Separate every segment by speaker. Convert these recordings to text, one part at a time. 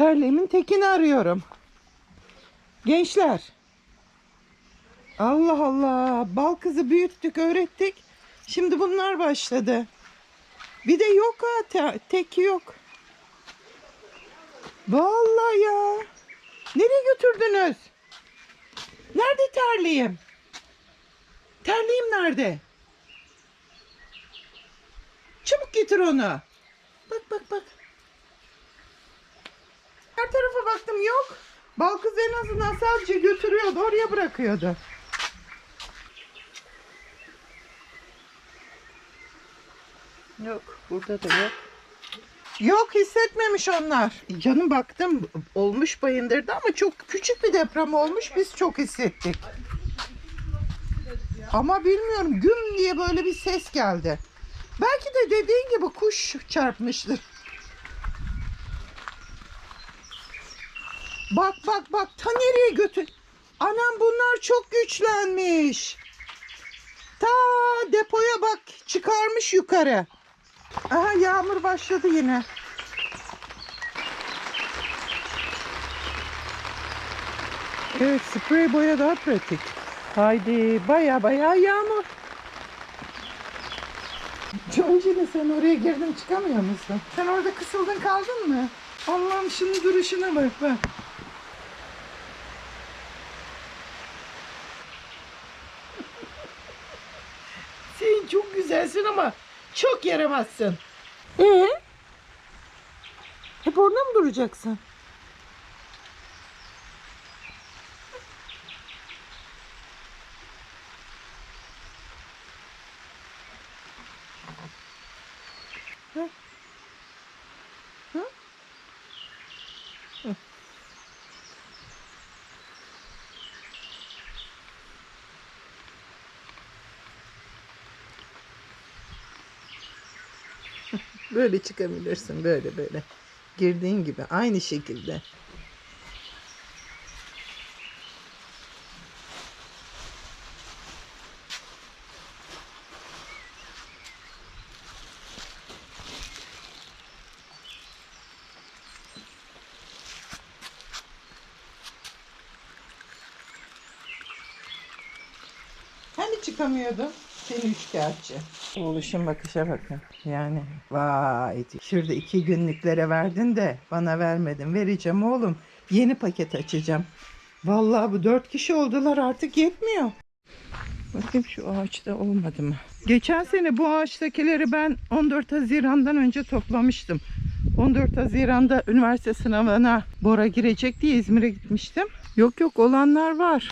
Speaker 1: Terliğimin tekini arıyorum. Gençler. Allah Allah. Bal kızı büyüttük, öğrettik. Şimdi bunlar başladı. Bir de yok ha. te- teki yok. Vallahi ya. Nereye götürdünüz? Nerede terliğim? Terliğim nerede? Çabuk getir onu. Bak bak bak. Her tarafa baktım yok. Bal kız en azından sadece götürüyordu. Oraya bırakıyordu. Yok. Burada da yok. Yok hissetmemiş onlar. Canım baktım olmuş bayındırdı ama çok küçük bir deprem olmuş. Biz çok hissettik. Ama bilmiyorum güm diye böyle bir ses geldi. Belki de dediğin gibi kuş çarpmıştır. Bak bak bak ta nereye götür. Anam bunlar çok güçlenmiş. Ta depoya bak çıkarmış yukarı. Aha yağmur başladı yine. Evet sprey boya daha pratik. Haydi baya baya yağmur. Joncini sen oraya girdin çıkamıyor musun? Sen orada kısıldın kaldın mı? Allah'ım şunun duruşuna bak bak. Sen güzelsin ama çok yaramazsın. Ee? Hep orada mı duracaksın? Hı? Hı? Hı. Böyle çıkabilirsin böyle böyle. Girdiğin gibi aynı şekilde. Hani çıkamıyordun? Üçkağıtçı. Oğluşun bakışa bakın. Yani vay. Şurada iki günlüklere verdin de bana vermedin. Vereceğim oğlum. Yeni paket açacağım. Vallahi bu dört kişi oldular artık yetmiyor. Bakayım şu ağaçta olmadı mı? Geçen sene bu ağaçtakileri ben 14 Haziran'dan önce toplamıştım. 14 Haziran'da üniversite sınavına Bora girecek diye İzmir'e gitmiştim. Yok yok olanlar var.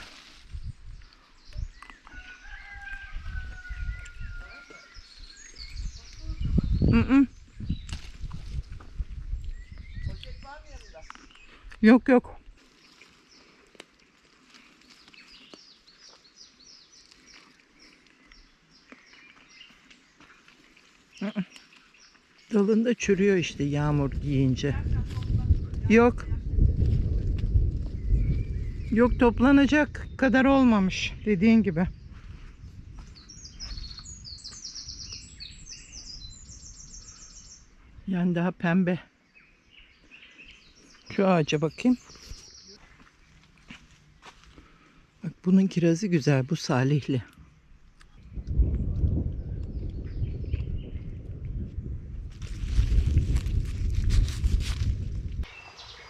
Speaker 1: Mm-mm. Yok yok. Mm-mm. Dalında çürüyor işte yağmur giyince. Yok. Yok toplanacak kadar olmamış dediğin gibi. Yani daha pembe. Şu ağaca bakayım. Bak bunun kirazı güzel. Bu salihli.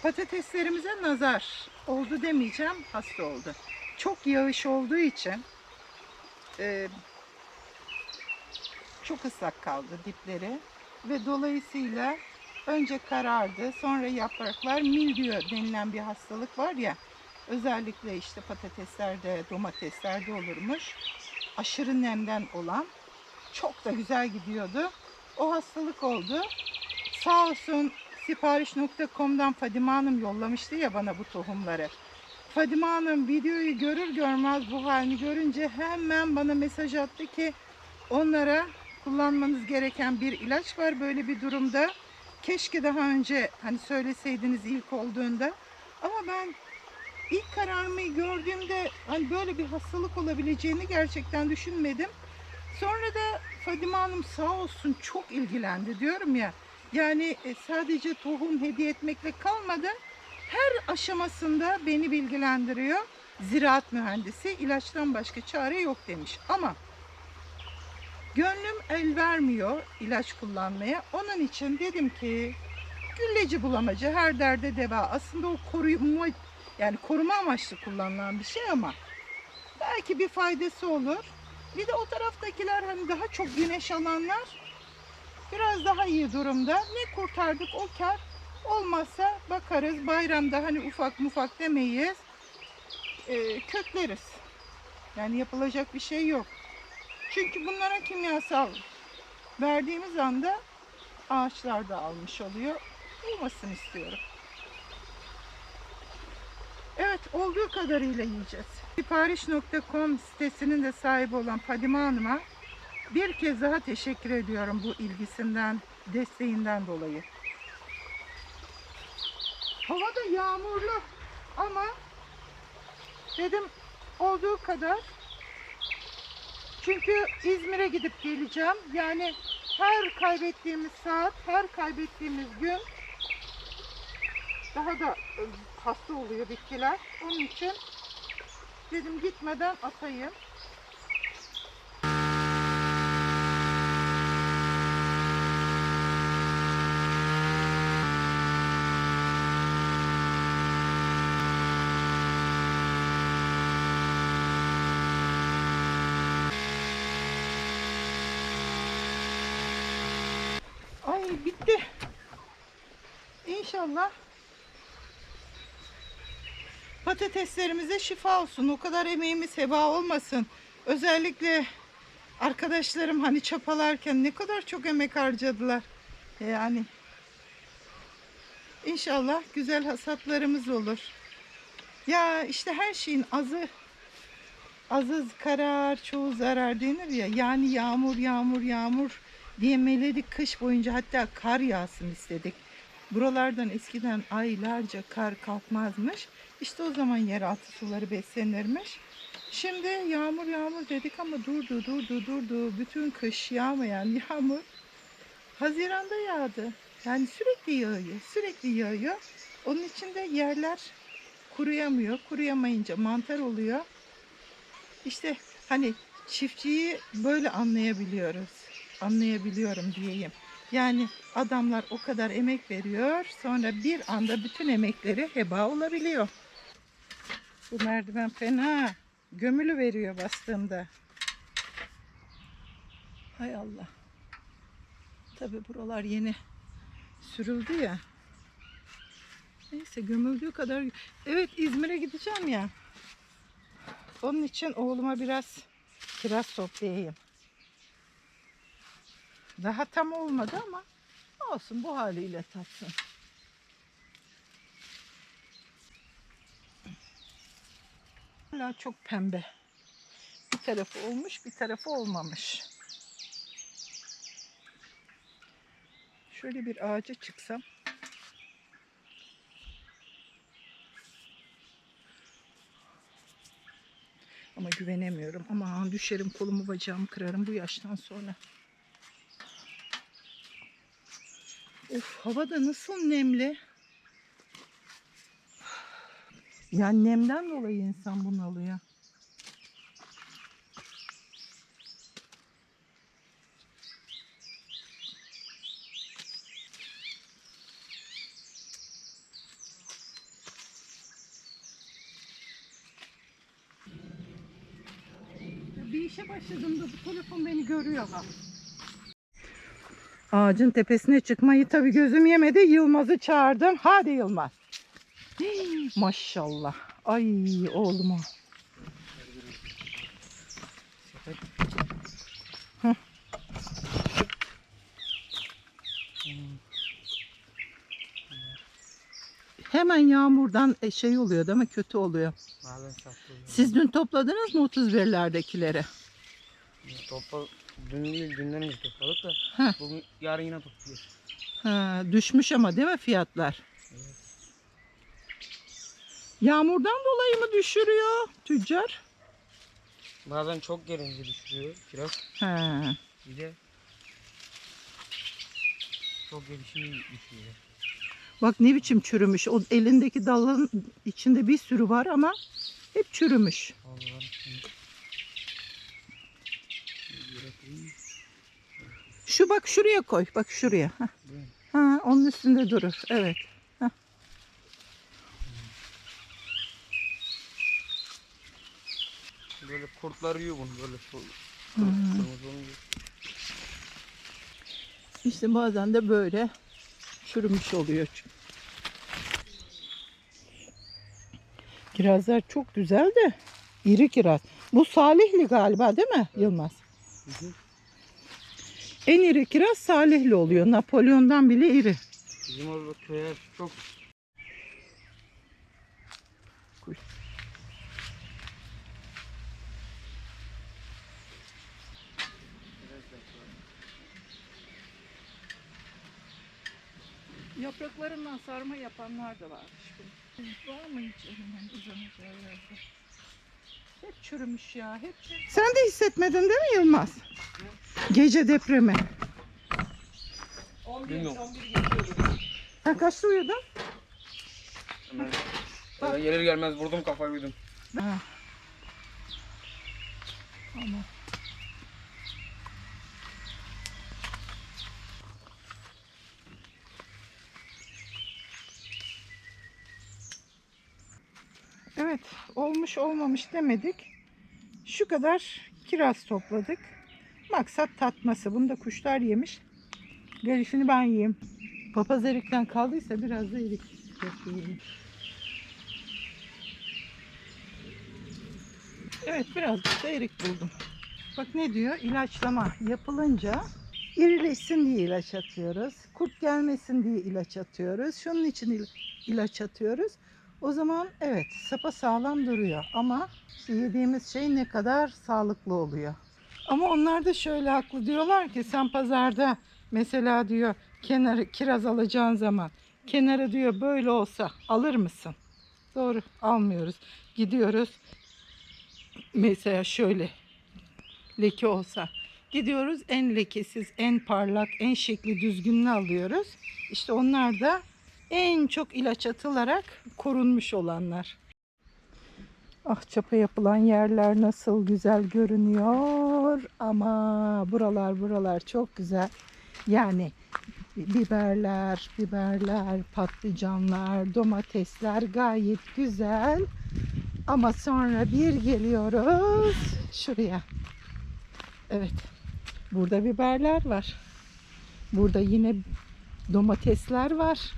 Speaker 1: Patateslerimize nazar oldu demeyeceğim. Hasta oldu. Çok yağış olduğu için e, çok ıslak kaldı dipleri ve dolayısıyla önce karardı sonra yapraklar mildiyo denilen bir hastalık var ya özellikle işte patateslerde domateslerde olurmuş. Aşırı nemden olan çok da güzel gidiyordu. O hastalık oldu. Sağ olsun sipariş.com'dan Fadime Hanım yollamıştı ya bana bu tohumları. Fadime Hanım videoyu görür görmez bu halini görünce hemen bana mesaj attı ki onlara kullanmanız gereken bir ilaç var böyle bir durumda. Keşke daha önce hani söyleseydiniz ilk olduğunda. Ama ben ilk kararımı gördüğümde hani böyle bir hastalık olabileceğini gerçekten düşünmedim. Sonra da Fadime Hanım sağ olsun çok ilgilendi diyorum ya. Yani e, sadece tohum hediye etmekle kalmadı. Her aşamasında beni bilgilendiriyor. Ziraat mühendisi ilaçtan başka çare yok demiş. Ama gönlüm el vermiyor ilaç kullanmaya. Onun için dedim ki gülleci bulamacı her derde deva. Aslında o koruma yani koruma amaçlı kullanılan bir şey ama belki bir faydası olur. Bir de o taraftakiler hani daha çok güneş alanlar biraz daha iyi durumda. Ne kurtardık o kar. Olmazsa bakarız bayramda hani ufak mufak demeyiz. Ee, kökleriz. Yani yapılacak bir şey yok. Çünkü bunlara kimyasal verdiğimiz anda ağaçlar da almış oluyor. Olmasın istiyorum. Evet olduğu kadarıyla yiyeceğiz. Sipariş.com sitesinin de sahibi olan Fadime Hanım'a bir kez daha teşekkür ediyorum bu ilgisinden, desteğinden dolayı. Hava da yağmurlu ama dedim olduğu kadar çünkü İzmir'e gidip geleceğim. Yani her kaybettiğimiz saat, her kaybettiğimiz gün daha da e, hasta oluyor bitkiler. Onun için dedim gitmeden atayım. Ay bitti. İnşallah patateslerimize şifa olsun. O kadar emeğimiz heba olmasın. Özellikle arkadaşlarım hani çapalarken ne kadar çok emek harcadılar. Yani inşallah güzel hasatlarımız olur. Ya işte her şeyin azı azı karar, çoğu zarar denir ya. Yani yağmur, yağmur, yağmur diye meledik kış boyunca hatta kar yağsın istedik. Buralardan eskiden aylarca kar kalkmazmış. İşte o zaman yeraltı suları beslenirmiş. Şimdi yağmur yağmur dedik ama durdu durdu durdu. Bütün kış yağmayan yağmur Haziran'da yağdı. Yani sürekli yağıyor, sürekli yağıyor. Onun için de yerler kuruyamıyor. Kuruyamayınca mantar oluyor. İşte hani çiftçiyi böyle anlayabiliyoruz. Anlayabiliyorum diyeyim. Yani adamlar o kadar emek veriyor. Sonra bir anda bütün emekleri heba olabiliyor. Bu merdiven fena. Gömülü veriyor bastığımda. Hay Allah. Tabi buralar yeni sürüldü ya. Neyse gömüldüğü kadar. Evet İzmir'e gideceğim ya. Onun için oğluma biraz kiraz toplayayım. Daha tam olmadı ama olsun bu haliyle tatsın. Hala çok pembe. Bir tarafı olmuş, bir tarafı olmamış. Şöyle bir ağaca çıksam. Ama güvenemiyorum. Ama düşerim kolumu bacağımı kırarım bu yaştan sonra. Of hava da nasıl nemli. Yani nemden dolayı insan bunalıyor. Bir işe başladığımda bu telefon beni görüyor ha. Ağacın tepesine çıkmayı tabii gözüm yemedi. Yılmaz'ı çağırdım. Hadi Yılmaz. Hii, maşallah. Ay oğluma. Heh. Hemen yağmurdan e, şey oluyor değil mi? Kötü oluyor. Siz dün topladınız mı 31'lerdekileri?
Speaker 2: Topla, dün değil dünden önce topladık da
Speaker 1: Heh.
Speaker 2: bugün yarın yine topluyoruz.
Speaker 1: Ha, düşmüş ama değil mi fiyatlar?
Speaker 2: Evet.
Speaker 1: Yağmurdan dolayı mı düşürüyor tüccar?
Speaker 2: Bazen çok gelince düşürüyor kiraz.
Speaker 1: Ha.
Speaker 2: Bir de Çok gelişimi şey.
Speaker 1: Bak ne biçim çürümüş. O elindeki dalın içinde bir sürü var ama hep çürümüş.
Speaker 2: Koyayım.
Speaker 1: Şu bak şuraya koy. Bak şuraya. Ha, onun üstünde durur. Evet.
Speaker 2: Böyle kurtlar yiyor bunu böyle.
Speaker 1: Hmm. İşte bazen de böyle çürümüş oluyor. Kirazlar çok güzel de iri kiraz. Bu Salihli galiba değil mi Yılmaz?
Speaker 2: Hı hı.
Speaker 1: En iri kiraz Salihli oluyor. Napolyon'dan bile iri.
Speaker 2: Bizim orada köye çok
Speaker 1: Yapraklarından sarma yapanlar da varmış. Var mı hiç elinden uzanacağı yerde? Hep çürümüş ya. Hep Sen de hissetmedin değil mi Yılmaz? Gece depremi.
Speaker 2: Bilmiyorum.
Speaker 1: Sen kaçta uyudun?
Speaker 2: hemen gelir gelmez vurdum kafayı uydum.
Speaker 1: Ha. Ama. Evet, olmuş olmamış demedik. Şu kadar kiraz topladık. Maksat tatması. Bunu da kuşlar yemiş. Gerisini ben yiyeyim. Papaz erikten kaldıysa biraz da erik yapayım. Evet birazcık da erik buldum. Bak ne diyor? İlaçlama yapılınca irileşsin diye ilaç atıyoruz. Kurt gelmesin diye ilaç atıyoruz. Şunun için il- ilaç atıyoruz. O zaman evet sapa sağlam duruyor ama işte yediğimiz şey ne kadar sağlıklı oluyor. Ama onlar da şöyle haklı diyorlar ki sen pazarda mesela diyor kenarı kiraz alacağın zaman kenarı diyor böyle olsa alır mısın? Doğru almıyoruz. Gidiyoruz mesela şöyle leke olsa gidiyoruz en lekesiz, en parlak, en şekli düzgününü alıyoruz. İşte onlar da en çok ilaç atılarak korunmuş olanlar. Ah çapa yapılan yerler nasıl güzel görünüyor ama buralar buralar çok güzel. Yani biberler, biberler, patlıcanlar, domatesler gayet güzel. Ama sonra bir geliyoruz şuraya. Evet. Burada biberler var. Burada yine domatesler var.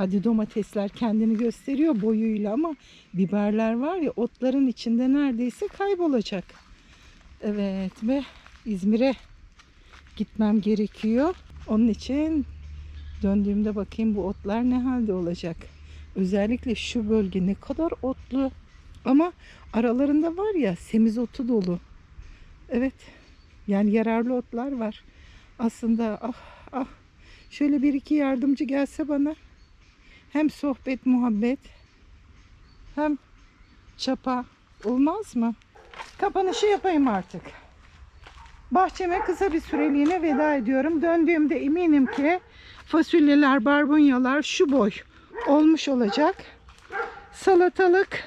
Speaker 1: Hadi domatesler kendini gösteriyor boyuyla ama biberler var ya otların içinde neredeyse kaybolacak. Evet ve İzmir'e gitmem gerekiyor. Onun için döndüğümde bakayım bu otlar ne halde olacak. Özellikle şu bölge ne kadar otlu. Ama aralarında var ya semizotu dolu. Evet. Yani yararlı otlar var. Aslında ah ah şöyle bir iki yardımcı gelse bana. Hem sohbet muhabbet hem çapa olmaz mı? Kapanışı yapayım artık. Bahçeme kısa bir süreliğine veda ediyorum. Döndüğümde eminim ki fasulyeler, barbunyalar şu boy olmuş olacak. Salatalık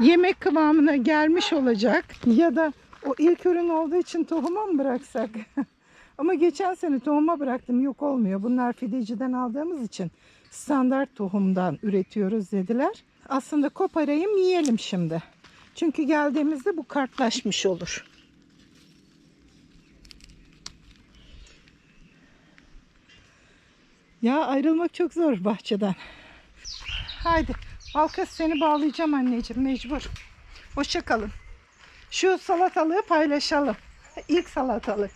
Speaker 1: yemek kıvamına gelmiş olacak. Ya da o ilk ürün olduğu için tohuma mı bıraksak? Ama geçen sene tohuma bıraktım yok olmuyor. Bunlar fideciden aldığımız için standart tohumdan üretiyoruz dediler. Aslında koparayım yiyelim şimdi. Çünkü geldiğimizde bu kartlaşmış olur. Ya ayrılmak çok zor bahçeden. Haydi Balkız seni bağlayacağım anneciğim mecbur. Hoşça kalın. Şu salatalığı paylaşalım. İlk salatalık.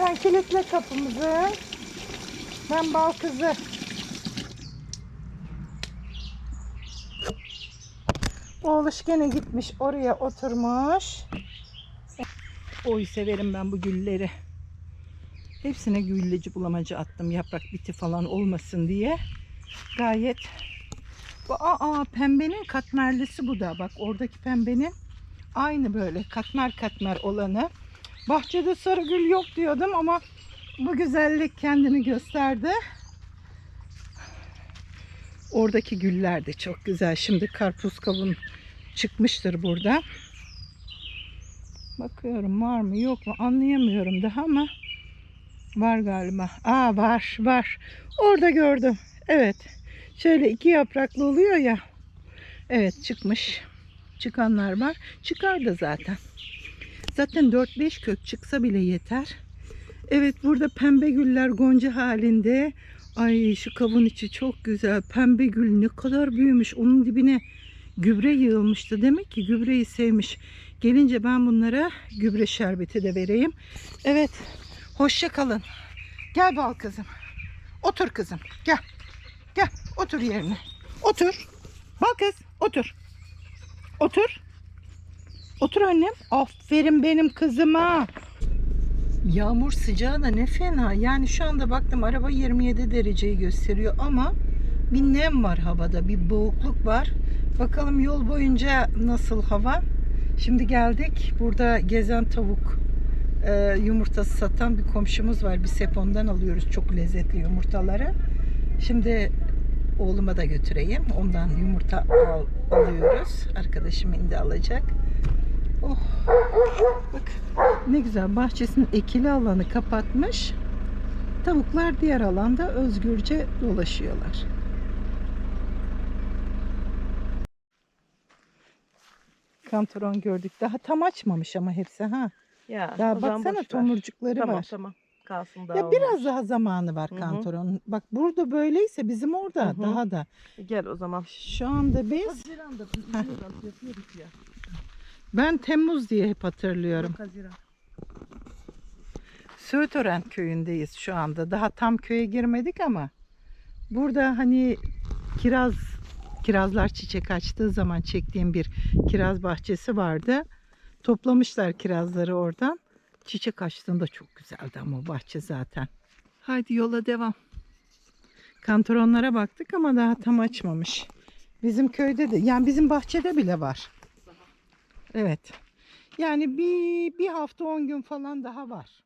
Speaker 1: Sen kilitle kapımızı. Ben bal kızı. Oğluş gene gitmiş oraya oturmuş. Oy severim ben bu gülleri. Hepsine gülleci bulamacı attım yaprak biti falan olmasın diye. Gayet bu aa pembenin katmerlisi bu da. Bak oradaki pembenin Aynı böyle katmer katmer olanı. Bahçede sarı gül yok diyordum ama bu güzellik kendini gösterdi. Oradaki güller de çok güzel. Şimdi karpuz kavun çıkmıştır burada. Bakıyorum var mı yok mu anlayamıyorum daha ama var galiba. Aa var var. Orada gördüm. Evet. Şöyle iki yapraklı oluyor ya. Evet çıkmış. Çıkanlar var. Çıkar da zaten. Zaten 4-5 kök çıksa bile yeter. Evet burada pembe güller gonca halinde. Ay şu kavun içi çok güzel. Pembe gül ne kadar büyümüş. Onun dibine gübre yığılmıştı. Demek ki gübreyi sevmiş. Gelince ben bunlara gübre şerbeti de vereyim. Evet. Hoşça kalın. Gel bal kızım. Otur kızım. Gel. Gel. Otur yerine. Otur. Bal kız. Otur. Otur. Otur annem. Aferin benim kızıma. Yağmur sıcağı da ne fena. Yani şu anda baktım araba 27 dereceyi gösteriyor ama bir nem var havada. Bir boğukluk var. Bakalım yol boyunca nasıl hava. Şimdi geldik. Burada gezen tavuk e, yumurtası satan bir komşumuz var. Biz hep ondan alıyoruz çok lezzetli yumurtaları. Şimdi oğluma da götüreyim. Ondan yumurta al, alıyoruz. Arkadaşım indi alacak. Oh. Bak ne güzel bahçesinin ekili alanı kapatmış. Tavuklar diğer alanda özgürce dolaşıyorlar. Kantaron gördük. Daha tam açmamış ama hepsi ha.
Speaker 3: Ya,
Speaker 1: Daha baksana tomurcukları
Speaker 3: Tamam
Speaker 1: var.
Speaker 3: tamam. Kalsın daha
Speaker 1: Ya biraz
Speaker 3: olmaz.
Speaker 1: daha zamanı var kantaron. Bak burada böyleyse bizim orada
Speaker 3: Hı hı.
Speaker 1: daha da.
Speaker 3: Gel o zaman.
Speaker 1: Şu anda biz
Speaker 3: Haziran'da yapıyorduk ya.
Speaker 1: Ben Temmuz diye hep hatırlıyorum.
Speaker 3: Haziran.
Speaker 1: Söğütören köyündeyiz şu anda. Daha tam köye girmedik ama burada hani kiraz kirazlar çiçek açtığı zaman çektiğim bir kiraz bahçesi vardı. Toplamışlar kirazları oradan. Çiçek açtığında çok güzeldi ama bahçe zaten. Haydi yola devam. Kantaronlara baktık ama daha tam açmamış. Bizim köyde de yani bizim bahçede bile var. Evet. Yani bir, bir hafta on gün falan daha var.